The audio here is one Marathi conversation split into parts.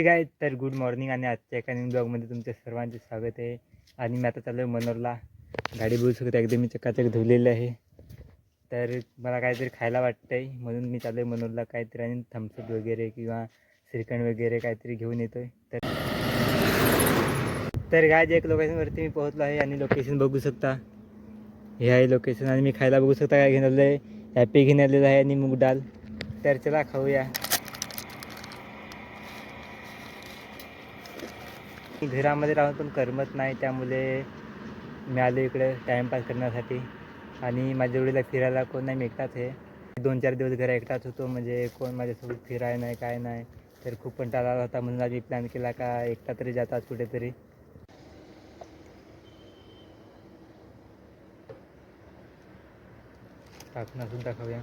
ठीक आहे तर गुड मॉर्निंग आणि आजच्या एका न्यू ब्लॉगमध्ये तुमच्या सर्वांचे स्वागत आहे. आणि मी आता चाललो आहे मनोरला. गाडी बोलू शकतो एकदम मी चकाचक धुवलेली आहे. तर मला काहीतरी खायला वाटतं आहे म्हणून मी चाललो आहे मनोरला काहीतरी आणि थम्सअप वगैरे किंवा श्रीखंड वगैरे काहीतरी घेऊन येतो आहे तर तर गाय एक लोकेशनवरती मी पोहोचलो आहे आणि लोकेशन बघू शकता. हे आहे लोकेशन आणि मी खायला बघू शकता काय घेऊन आलेलं आहे. हॅपी घेऊन आलेलं आहे आणि मूग डाल तर चला खाऊया. घरामध्ये राहून पण करमत नाही त्यामुळे मी आलो इकडे टाईमपास करण्यासाठी. आणि माझ्या वडीला फिरायला कोण नाही मी एकटाच आहे दोन चार दिवस घरा एकटाच होतो म्हणजे कोण माझ्यासोबत फिराय नाही काय नाही. तर खूप कंटाळा आला होता म्हणून आधी प्लॅन केला का एकटा तरी जातात कुठेतरी. सुद्धा खाऊया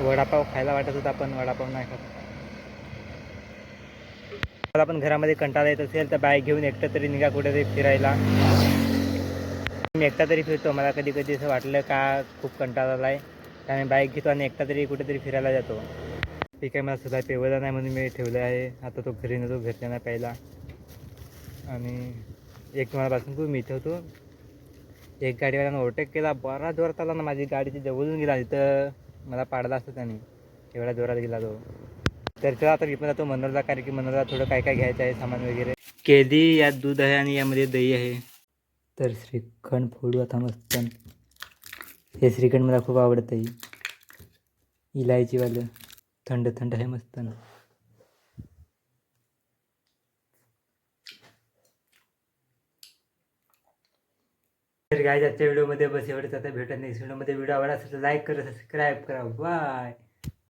वडापाव खायला वाटत होता पण वडापाव नाही खात. मला पण घरामध्ये कंटाळा येत असेल तर बाईक घेऊन एकटं तरी निघा कुठेतरी फिरायला. मी एकटा तरी फिरतो मला कधी कधी असं वाटलं का खूप कंटाळा आला आहे त्यामुळे बाईक घेतो आणि एकटा तरी कुठेतरी फिरायला जातो. ठीक आहे मला सुद्धा पेवला नाही म्हणून मी ठेवलं आहे. आता तो घरी नव्हतो घरच्यांना प्यायला आणि एक तुम्हालापासून खूप मी होतो. एक गाडीवाल्यानं ओव्हरटेक केला. बरा जोरात आला ना माझी गाडीची जवळून गेला तिथं मला पाडला असतं त्याने. एवढा जोरात गेला तो. तर चला आता पण जातो मनोरला कारण की मनोरला थोडं काय काय घ्यायचं आहे सामान वगैरे. केळी यात दूध आहे आणि यामध्ये दही आहे. तर श्रीखंड फोडू आता मस्त. हे श्रीखंड मला खूप आवडतं आहे इलायचीवालं. थंड थंड आहे मस्त ना. तर काय आजच्या व्हिडिओमध्ये बस एवढंच. आता भेटत नेक्स्ट व्हिडिओमध्ये व्हिडिओ आवडला असेल तर लाईक करा सबस्क्राईब करा. बाय